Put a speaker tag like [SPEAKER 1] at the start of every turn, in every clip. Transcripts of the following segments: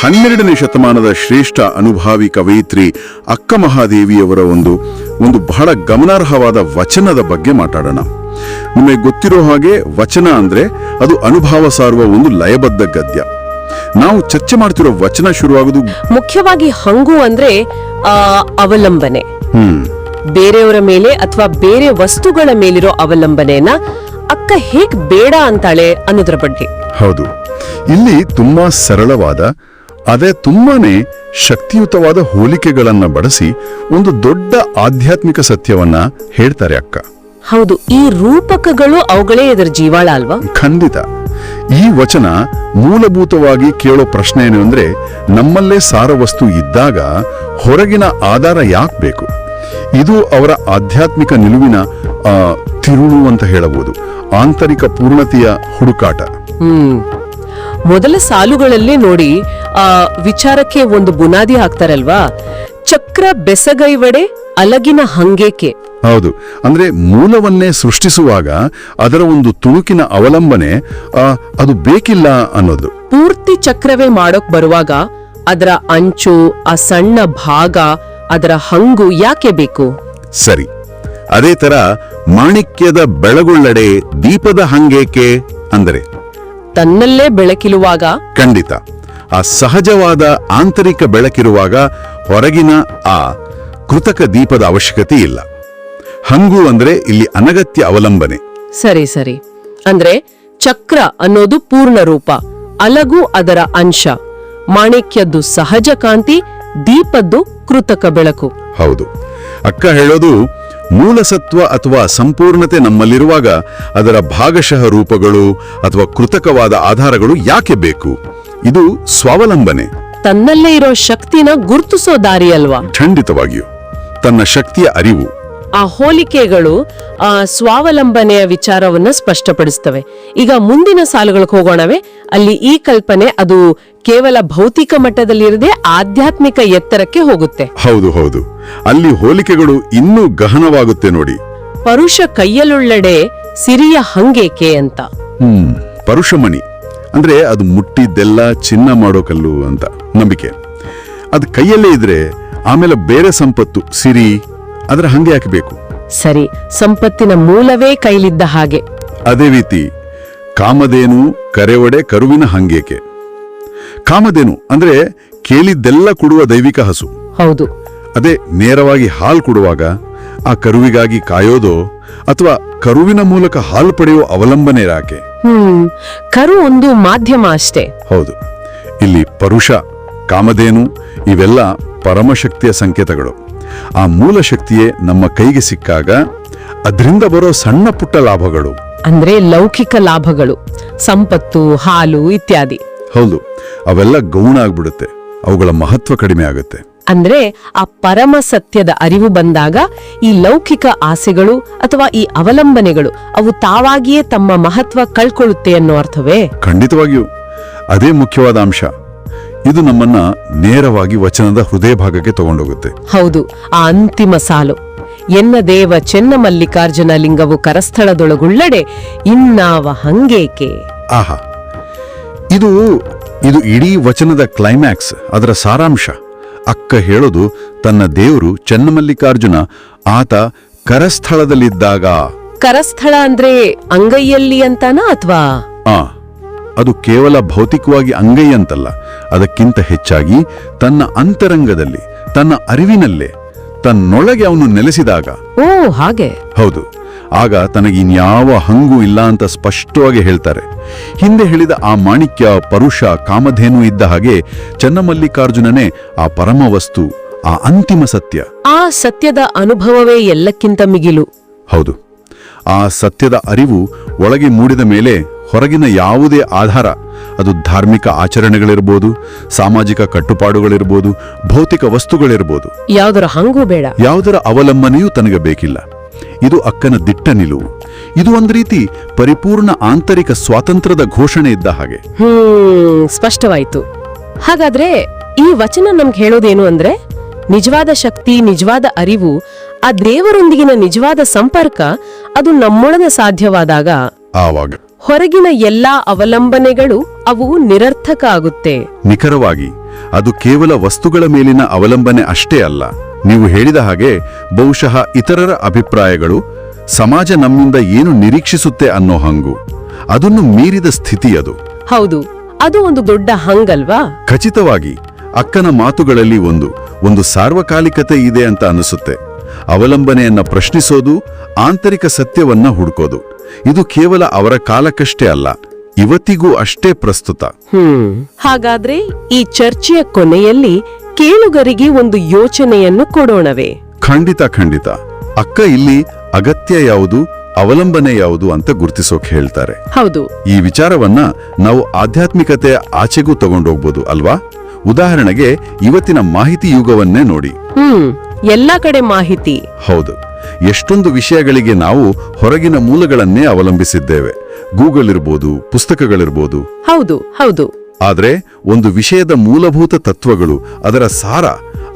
[SPEAKER 1] ಹನ್ನೆರಡನೇ ಶತಮಾನದ ಶ್ರೇಷ್ಠ ಅನುಭಾವಿ ಕವಯಿತ್ರಿ ಅಕ್ಕ ಮಹಾದೇವಿಯವರ ಒಂದು ಒಂದು ಬಹಳ ಗಮನಾರ್ಹವಾದ ವಚನದ ಬಗ್ಗೆ ಮಾತಾಡೋಣ. ನಿಮಗೆ ಗೊತ್ತಿರೋ ಹಾಗೆ ವಚನ ಅಂದರೆ ಅದು ಅನುಭವ ಸಾರುವ ಒಂದು ಲಯಬದ್ಧ ಗದ್ಯ. ನಾವು ಚರ್ಚೆ ಮಾಡ್ತಿರೋ ವಚನ ಶುರುವಾಗೋದು
[SPEAKER 2] ಮುಖ್ಯವಾಗಿ ಹಂಗು ಅಂದ್ರೆ ಆ, ಅವಲಂಬನೆ. ಬೇರೆಯವರ ಮೇಲೆ ಅಥವಾ ಬೇರೆ ವಸ್ತುಗಳ ಮೇಲಿರೋ ಅವಲಂಬನೆಯನ್ನ ಅಕ್ಕ ಹೇಗ್ ಬೇಡ ಅಂತಾಳೆ ಅನ್ನೋದ್ರ ಬಗ್ಗೆ.
[SPEAKER 1] ಹೌದು. ಇಲ್ಲಿ ತುಂಬಾ ಸರಳವಾದ ಅದೇ ತುಂಬಾನೇ ಶಕ್ತಿಯುತವಾದ ಹೋಲಿಕೆಗಳನ್ನ ಬಳಸಿ ಒಂದು ದೊಡ್ಡ ಆಧ್ಯಾತ್ಮಿಕ ಸತ್ಯವನ್ನ ಹೇಳ್ತಾರೆ ಅಕ್ಕ.
[SPEAKER 2] ಹೌದು ಈ ರೂಪಕಗಳು ಅವುಗಳೇ ಇದರ ಜೀವಾಳ ಅಲ್ವಾ?
[SPEAKER 1] ಖಂಡಿತ. ಈ ವಚನ ಮೂಲಭೂತವಾಗಿ ಕೇಳೋ ಪ್ರಶ್ನೆ ಏನು ಅಂದ್ರೆ ನಮ್ಮಲ್ಲೇ ಸಾರವಸ್ತು ಇದ್ದಾಗ ಹೊರಗಿನ ಆಧಾರ ಯಾಕೆ ಬೇಕು? ಇದು ಅವರ ಆಧ್ಯಾತ್ಮಿಕ ನಿಲುವಿನ ತಿರುಳು ಅಂತ ಹೇಳಬಹುದು. ಆಂತರಿಕ ಪೂರ್ಣತೆಯ ಹುಡುಕಾಟ.
[SPEAKER 2] ಹ್ಮ್. ಮೊದಲ ಸಾಲುಗಳಲ್ಲೇ ನೋಡಿ ಆ ವಿಚಾರಕ್ಕೆ ಒಂದು ಬುನಾದಿ ಹಾಕ್ತಾರಲ್ವಾ? ಚಕ್ರ ಬೆಸಗೈವಡೆ ಅಲಗಿನ ಹಂಗೇಕೆ?
[SPEAKER 1] ಹೌದು. ಅಂದ್ರೆ ಮೂಲವನ್ನೇ ಸೃಷ್ಟಿಸುವಾಗ ಅದರ ಒಂದು ತುಣುಕಿನ ಅವಲಂಬನೆ ಆ, ಅದು ಬೇಕಿಲ್ಲ ಅನ್ನೋದು.
[SPEAKER 2] ಪೂರ್ತಿ ಚಕ್ರವೇ ಮಾಡೋಕ್ ಬರುವಾಗ ಅದರ ಅಂಚು ಆ ಸಣ್ಣ ಭಾಗ ಅದರ ಹಂಗು ಯಾಕೆ ಬೇಕು?
[SPEAKER 1] ಸರಿ. ಅದೇ ತರ ಮಾಣಿಕ್ಯದ ಬೆಳಗುಳ್ಳಡೆ ದೀಪದ ಹಂಗೇಕೆ ಅಂದರೆ?
[SPEAKER 2] ತನ್ನಲ್ಲೇ ಬೆಳಕಿರುವಾಗ
[SPEAKER 1] ಖಂಡಿತ. ಆ ಸಹಜವಾದ ಆಂತರಿಕ ಬೆಳಕಿರುವಾಗ ಹೊರಗಿನ ಆ ಕೃತಕ ದೀಪದ ಅವಶ್ಯಕತೆ ಇಲ್ಲ. ಹಂಗು ಅಂದ್ರೆ ಇಲ್ಲಿ ಅನಗತ್ಯ ಅವಲಂಬನೆ.
[SPEAKER 2] ಸರಿ ಸರಿ. ಅಂದ್ರೆ ಚಕ್ರ ಅನ್ನೋದು ಪೂರ್ಣ ರೂಪ ಅಲಗು ಅದರ ಅಂಶ. ಮಾಣಿಕ್ಯದ್ದು ಸಹಜ ಕಾಂತಿ ದೀಪದ್ದು ಕೃತಕ ಬೆಳಕು.
[SPEAKER 1] ಹೌದು. ಅಕ್ಕ ಹೇಳೋದು ಮೂಲಸತ್ವ ಅಥವಾ ಸಂಪೂರ್ಣತೆ ನಮ್ಮಲ್ಲಿರುವಾಗ ಅದರ ಭಾಗಶಃ ರೂಪಗಳು ಅಥವಾ ಕೃತಕವಾದ ಆಧಾರಗಳು ಯಾಕೆ ಬೇಕು? ಇದು ಸ್ವಾವಲಂಬನೆ.
[SPEAKER 2] ತನ್ನಲ್ಲೇ ಇರೋ ಶಕ್ತಿನ ಗುರುತಿಸೋ ದಾರಿ ಅಲ್ವಾ
[SPEAKER 1] ಖಂಡಿತವಾಗಿಯೂ. ತನ್ನ ಶಕ್ತಿಯ ಅರಿವು.
[SPEAKER 2] ಆ ಹೋಲಿಕೆಗಳು ಆ ಸ್ವಾವಲಂಬನೆಯ ವಿಚಾರವನ್ನ ಸ್ಪಷ್ಟಪಡಿಸ್ತವೆ. ಈಗ ಮುಂದಿನ ಸಾಲುಗಳಿಗೆ ಹೋಗೋಣವೇ. ಅಲ್ಲಿ ಈ ಕಲ್ಪನೆ ಅದು ಕೇವಲ ಭೌತಿಕ ಮಟ್ಟದಲ್ಲಿರದೆ ಆಧ್ಯಾತ್ಮಿಕ ಎತ್ತರಕ್ಕೆ ಹೋಗುತ್ತೆ.
[SPEAKER 1] ಹೌದು ಹೌದು. ಅಲ್ಲಿ ಹೋಲಿಕೆಗಳು ಇನ್ನೂ ಗಹನವಾಗುತ್ತೆ ನೋಡಿ.
[SPEAKER 2] ಪರುಷ ಕೈಯಲುಳ್ಳಡೆ ಸಿರಿಯ ಹಂಗೇಕೆ ಅಂತ.
[SPEAKER 1] ಹ್ಮ್ ಪರುಷಮಣಿ. ಅಂದ್ರೆ ಅದು ಮುಟ್ಟಿದ್ದೆಲ್ಲ ಚಿನ್ನ ಮಾಡೋ ಕಲ್ಲು ಅಂತ. ನಂಬಿಕೆ. ಅದು ಕೈಯಲ್ಲೇ ಇದ್ರೆ ಆಮೇಲೆ ಬೇರೆ ಸಂಪತ್ತು ಸಿರಿ ಅದರ ಹಂಗೆ ಹಾಕಬೇಕು
[SPEAKER 2] ಸರಿ ಸಂಪತ್ತಿನ ಮೂಲವೇ ಕೈಲಿದ್ದ ಹಾಗೆ.
[SPEAKER 1] ಅದೇ ರೀತಿ ಕಾಮಧೇನು ಕರೆವಡೆ ಕರುವಿನ ಹಂಗೇಕೆ? ಕಾಮಧೇನು ಅಂದ್ರೆ ಕೇಳಿದ್ದೆಲ್ಲ ಕೊಡುವ ದೈವಿಕ ಹಸು.
[SPEAKER 2] ಹೌದು.
[SPEAKER 1] ಅದೇ ನೇರವಾಗಿ ಹಾಲು ಕೊಡುವಾಗ ಆ ಕರುವಿಗಾಗಿ ಕಾಯೋದೋ ಅಥವಾ ಕರುವಿನ ಮೂಲಕ ಹಾಲು ಪಡೆಯುವ ಅವಲಂಬನೆ ರಾಕೆ
[SPEAKER 2] ಹ್ಮ್ ಕರು ಒಂದು ಮಾಧ್ಯಮ ಅಷ್ಟೇ.
[SPEAKER 1] ಹೌದು. ಇಲ್ಲಿ ಪರುಷ ಕಾಮಧೇನು ಇವೆಲ್ಲ ಪರಮಶಕ್ತಿಯ ಸಂಕೇತಗಳು. ಆ ಮೂಲ ಶಕ್ತಿಯೇ ನಮ್ಮ ಕೈಗೆ ಸಿಕ್ಕಾಗ ಅದರಿಂದ ಬರೋ ಸಣ್ಣ ಪುಟ್ಟ ಲಾಭಗಳು.
[SPEAKER 2] ಅಂದ್ರೆ ಲೌಕಿಕ ಲಾಭಗಳು ಸಂಪತ್ತು ಹಾಲು ಇತ್ಯಾದಿ.
[SPEAKER 1] ಹೌದು ಅವೆಲ್ಲ ಗೌಣ ಆಗ್ಬಿಡುತ್ತೆ ಅವುಗಳ ಮಹತ್ವ ಕಡಿಮೆ ಆಗುತ್ತೆ.
[SPEAKER 2] ಅಂದ್ರೆ ಆ ಪರಮ ಸತ್ಯದ ಅರಿವು ಬಂದಾಗ ಈ ಲೌಕಿಕ ಆಸೆಗಳು ಅಥವಾ ಈ ಅವಲಂಬನೆಗಳು ಅವು ತಾವಾಗಿಯೇ ತಮ್ಮ ಮಹತ್ವ ಕಳ್ಕೊಳ್ಳುತ್ತೆ ಅನ್ನೋ ಅರ್ಥವೇ?
[SPEAKER 1] ಖಂಡಿತವಾಗಿಯೂ ಅದೇ ಮುಖ್ಯವಾದ ಅಂಶ. ಇದು ನಮ್ಮನ್ನ ನೇರವಾಗಿ ವಚನದ ಹೃದಯ ಭಾಗಕ್ಕೆ ತಗೊಂಡೋಗುತ್ತೆ.
[SPEAKER 2] ಹೌದು ಆ ಅಂತಿಮ ಸಾಲು. ಎನ್ನ ದೇವ ಚೆನ್ನ ಮಲ್ಲಿಕಾರ್ಜುನ ಲಿಂಗವು ಕರಸ್ಥಳದೊಳಗುಳ್ಳಡೆ ಇನ್ನಾವ ಹಂಗೇಕೆ?
[SPEAKER 1] ಆಹಾ. ಇದು ಇದು ಇಡೀ ವಚನದ ಕ್ಲೈಮ್ಯಾಕ್ಸ್ ಅದರ ಸಾರಾಂಶ. ಅಕ್ಕ ಹೇಳೋದು ತನ್ನ ದೇವರು ಚೆನ್ನಮಲ್ಲಿಕಾರ್ಜುನ ಆತ ಕರಸ್ಥಳದಲ್ಲಿದ್ದಾಗ.
[SPEAKER 2] ಕರಸ್ಥಳ ಅಂದ್ರೆ ಅಂಗೈಯಲ್ಲಿ ಅಂತಾನ ಅಥವಾ?
[SPEAKER 1] ಅದು ಕೇವಲ ಭೌತಿಕವಾಗಿ ಅಂಗೈಯಂತಲ್ಲ ಅದಕ್ಕಿಂತ ಹೆಚ್ಚಾಗಿ ತನ್ನ ಅಂತರಂಗದಲ್ಲಿ ತನ್ನ ಅರಿವಿನಲ್ಲೇ ತನ್ನೊಳಗೆ ಅವನು ನೆಲೆಸಿದಾಗ.
[SPEAKER 2] ಓ ಹಾಗೆ.
[SPEAKER 1] ಹೌದು ಆಗ ತನಗಿನ್ಯಾವ ಹಂಗೂ ಇಲ್ಲ ಅಂತ ಸ್ಪಷ್ಟವಾಗಿ ಹೇಳ್ತಾರೆ. ಹಿಂದೆ ಹೇಳಿದ ಆ ಮಾಣಿಕ್ಯ ಪರುಷ ಕಾಮಧೇನು ಇದ್ದ ಹಾಗೆ ಚನ್ನಮಲ್ಲಿಕಾರ್ಜುನನೇ ಆ ಪರಮ ವಸ್ತು ಆ ಅಂತಿಮ ಸತ್ಯ.
[SPEAKER 2] ಆ ಸತ್ಯದ ಅನುಭವವೇ ಎಲ್ಲಕ್ಕಿಂತ ಮಿಗಿಲು.
[SPEAKER 1] ಹೌದು ಆ ಸತ್ಯದ ಅರಿವು ಒಳಗೆ ಮೂಡಿದ ಮೇಲೆ ಹೊರಗಿನ ಯಾವುದೇ ಆಧಾರ ಅದು ಧಾರ್ಮಿಕ ಆಚರಣೆಗಳಿರ್ಬೋದು ಸಾಮಾಜಿಕ ಕಟ್ಟುಪಾಡುಗಳಿರ್ಬೋದು ಭೌತಿಕ ವಸ್ತುಗಳಿರ್ಬೋದು.
[SPEAKER 2] ಯಾವುದರ ಹಂಗೂ ಬೇಡ.
[SPEAKER 1] ಯಾವುದರ ಅವಲಂಬನೆಯೂ ತನಗೆ ಬೇಕಿಲ್ಲ. ಇದು ಅಕ್ಕನ ದಿಟ್ಟ ನಿಲುವು. ಇದು ಒಂದು ರೀತಿ ಪರಿಪೂರ್ಣ ಆಂತರಿಕ ಸ್ವಾತಂತ್ರ್ಯದ ಘೋಷಣೆ ಇದ್ದ ಹಾಗೆ.
[SPEAKER 2] ಹ್ಮ್ ಸ್ಪಷ್ಟವಾಯ್ತು. ಹಾಗಾದ್ರೆ ಈ ವಚನ ನಮ್ಗೆ ಹೇಳೋದೇನು ಅಂದ್ರೆ ನಿಜವಾದ ಶಕ್ತಿ ನಿಜವಾದ ಅರಿವು ಆ ದೇವರೊಂದಿಗಿನ ನಿಜವಾದ ಸಂಪರ್ಕ ಅದು ನಮ್ಮೊಳಗೆ ಸಾಧ್ಯವಾದಾಗ
[SPEAKER 1] ಆವಾಗ.
[SPEAKER 2] ಹೊರಗಿನ ಎಲ್ಲಾ ಅವಲಂಬನೆಗಳು ಅವು ನಿರರ್ಥಕ ಆಗುತ್ತೆ
[SPEAKER 1] ನಿಖರವಾಗಿ ಅದು ಕೇವಲ ವಸ್ತುಗಳ ಮೇಲಿನ ಅವಲಂಬನೆ ಅಷ್ಟೇ ಅಲ್ಲ. ನೀವು ಹೇಳಿದ ಹಾಗೆ ಬಹುಶಃ ಇತರರ ಅಭಿಪ್ರಾಯಗಳು ಸಮಾಜ ನಮ್ಮಿಂದ ಏನು ನಿರೀಕ್ಷಿಸುತ್ತೆ ಅನ್ನೋ ಹಂಗು. ಅದನ್ನು ಮೀರಿದ ಸ್ಥಿತಿ ಅದು.
[SPEAKER 2] ಹೌದು ಅದು ಒಂದು ದೊಡ್ಡ ಹಂಗಲ್ವಾ?
[SPEAKER 1] ಖಚಿತವಾಗಿ ಅಕ್ಕನ ಮಾತುಗಳಲ್ಲಿ ಒಂದು ಒಂದು ಸಾರ್ವಕಾಲಿಕತೆ ಇದೆ ಅಂತ ಅನಿಸುತ್ತೆ. ಅವಲಂಬನೆಯನ್ನ ಪ್ರಶ್ನಿಸೋದು ಆಂತರಿಕ ಸತ್ಯವನ್ನ ಹುಡುಕೋದು. ಇದು ಕೇವಲ ಅವರ ಕಾಲಕ್ಕಷ್ಟೇ ಅಲ್ಲ ಇವತ್ತಿಗೂ ಅಷ್ಟೇ ಪ್ರಸ್ತುತ.
[SPEAKER 2] ಹ್ಮ್. ಹಾಗಾದ್ರೆ ಈ ಚರ್ಚೆಯ ಕೊನೆಯಲ್ಲಿ ಕೇಳುಗರಿಗೆ ಒಂದು ಯೋಚನೆಯನ್ನು ಕೊಡೋಣವೇ.
[SPEAKER 1] ಖಂಡಿತ ಖಂಡಿತ. ಅಕ್ಕ ಇಲ್ಲಿ ಅಗತ್ಯ ಯಾವುದು ಅವಲಂಬನೆ ಯಾವುದು ಅಂತ ಗುರುತಿಸೋಕೆ ಹೇಳ್ತಾರೆ.
[SPEAKER 2] ಹೌದು.
[SPEAKER 1] ಈ ವಿಚಾರವನ್ನ ನಾವು ಆಧ್ಯಾತ್ಮಿಕತೆ ಆಚೆಗೂ ತಗೊಂಡೋಗ್ಬೋದು ಅಲ್ವಾ? ಉದಾಹರಣೆಗೆ ಇವತ್ತಿನ ಮಾಹಿತಿ ಯುಗವನ್ನೇ ನೋಡಿ.
[SPEAKER 2] ಹ್ಮ್ ಎಲ್ಲಾ ಕಡೆ ಮಾಹಿತಿ.
[SPEAKER 1] ಹೌದು. ಎಷ್ಟೊಂದು ವಿಷಯಗಳಿಗೆ ನಾವು ಹೊರಗಿನ ಮೂಲಗಳನ್ನೇ ಅವಲಂಬಿಸಿದ್ದೇವೆ. ಗೂಗಲ್ ಇರ್ಬೋದು ಪುಸ್ತಕಗಳಿರ್ಬೋದು.
[SPEAKER 2] ಹೌದು ಹೌದು.
[SPEAKER 1] ಆದರೆ ಒಂದು ವಿಷಯದ ಮೂಲಭೂತ ತತ್ವಗಳು ಅದರ ಸಾರ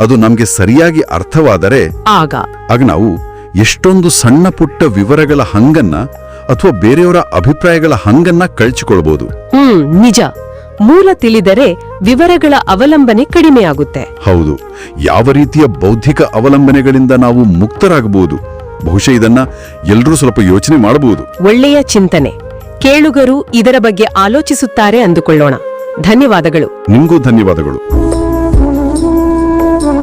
[SPEAKER 1] ಅದು ನಮಗೆ ಸರಿಯಾಗಿ ಅರ್ಥವಾದರೆ
[SPEAKER 2] ಆಗ.
[SPEAKER 1] ಆಗ ನಾವು ಎಷ್ಟೊಂದು ಸಣ್ಣ ಪುಟ್ಟ ವಿವರಗಳ ಹಂಗನ್ನ ಅಥವಾ ಬೇರೆಯವರ ಅಭಿಪ್ರಾಯಗಳ ಹಂಗನ್ನ ಕಳ್ಚಿಕೊಳ್ಬೋದು.
[SPEAKER 2] ಹ್ಮ್ ನಿಜ. ಮೂಲ ತಿಳಿದರೆ ವಿವರಗಳ ಅವಲಂಬನೆ ಕಡಿಮೆಯಾಗುತ್ತೆ.
[SPEAKER 1] ಹೌದು. ಯಾವ ರೀತಿಯ ಬೌದ್ಧಿಕ ಅವಲಂಬನೆಗಳಿಂದ ನಾವು ಮುಕ್ತರಾಗಬಹುದು? ಬಹುಶಃ ಇದನ್ನ ಎಲ್ಲರೂ ಸ್ವಲ್ಪ ಯೋಚನೆ ಮಾಡಬಹುದು.
[SPEAKER 2] ಒಳ್ಳೆಯ ಚಿಂತನೆ. ಕೇಳುಗರು ಇದರ ಬಗ್ಗೆ ಆಲೋಚಿಸುತ್ತಾರೆ ಅಂದುಕೊಳ್ಳೋಣ. ಧನ್ಯವಾದಗಳು.
[SPEAKER 1] ನಿಮಗೂ ಧನ್ಯವಾದಗಳು.